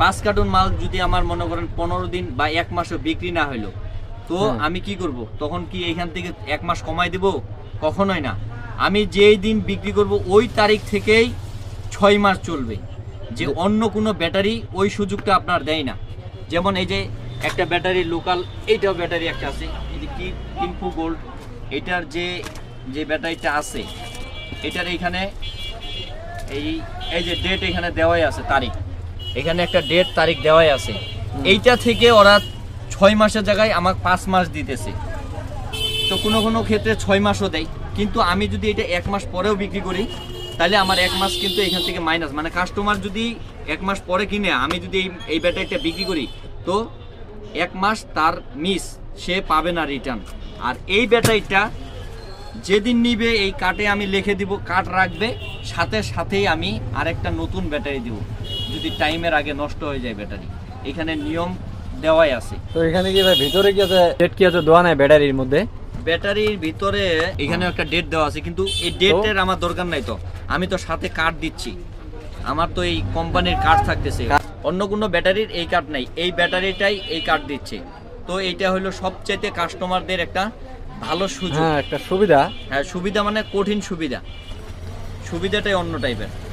পাঁচ কার্টুন মাল যদি আমার মনে করেন পনেরো দিন বা এক মাসও বিক্রি না হইল তো আমি কি করব? তখন কি এইখান থেকে এক মাস কমাই দেব? কখনোই না। আমি যেই দিন বিক্রি করব ওই তারিখ থেকেই ছয় মাস চলবে। যে অন্য কোনো ব্যাটারি ওই সুযোগটা আপনার দেয় না। যেমন এই যে একটা ব্যাটারি লোকাল এইটাও ব্যাটারি একটা আছে। এই যে কি কিম্পু গোল্ড এটার যে যে ব্যাটারিটা আছে এটার এইখানে এই এই যে ডেট এখানে দেওয়াই আছে তারিখ। এখানে একটা ডেট তারিখ দেওয়াই আছে। এইটা থেকে ওরা ছয় মাসের জায়গায় আমাকে পাঁচ মাস দিতেছে। তো কোনো কোনো ক্ষেত্রে ছয় মাসও দেয়। কিন্তু আমি যদি এটা এক মাস পরেও বিক্রি করি তাহলে আমার এক মাস কিন্তু এখান থেকে মাইনাস মানে কাস্টমার যদি এক মাস পরে কিনে আমি যদি এই এই ব্যাটারিটা বিক্রি করি তো এক মাস তার মিস সে পাবে না রিটার্ন আর এই ব্যাটারিটা যেদিন নিবে এই কার্টে আমি লিখে দিব কার্ড রাখবে সাথে সাথেই আমি আরেকটা নতুন ব্যাটারি দিব। যদি টাইমের আগে নষ্ট হয়ে যায় ব্যাটারি। এখানে নিয়ম দেওয়াই আছে। তো এখানে কি ভাই ভিতরে কি আছে? ডেট কি আছে? দেওয়া নাই ব্যাটারির মধ্যে? ব্যাটারির ভিতরে এখানে একটা ডেট দেওয়া আছে কিন্তু এই ডেটের আমার দরকার নাই তো। আমি তো সাথে কার্ড দিচ্ছি। আমার তো এই কোম্পানির কার্ড থাকতেছে। অন্য কোনো ব্যাটারির এই কার্ড নাই। এই ব্যাটারিটাই এই কার্ড দিচ্ছে। তো এইটা হলো সবচেয়ে কাস্টমারদের একটা ভালো সুযোগ। হ্যাঁ একটা সুবিধা। হ্যাঁ সুবিধা মানে কঠিন সুবিধা। সুবিধাটাই অন্য টাইপের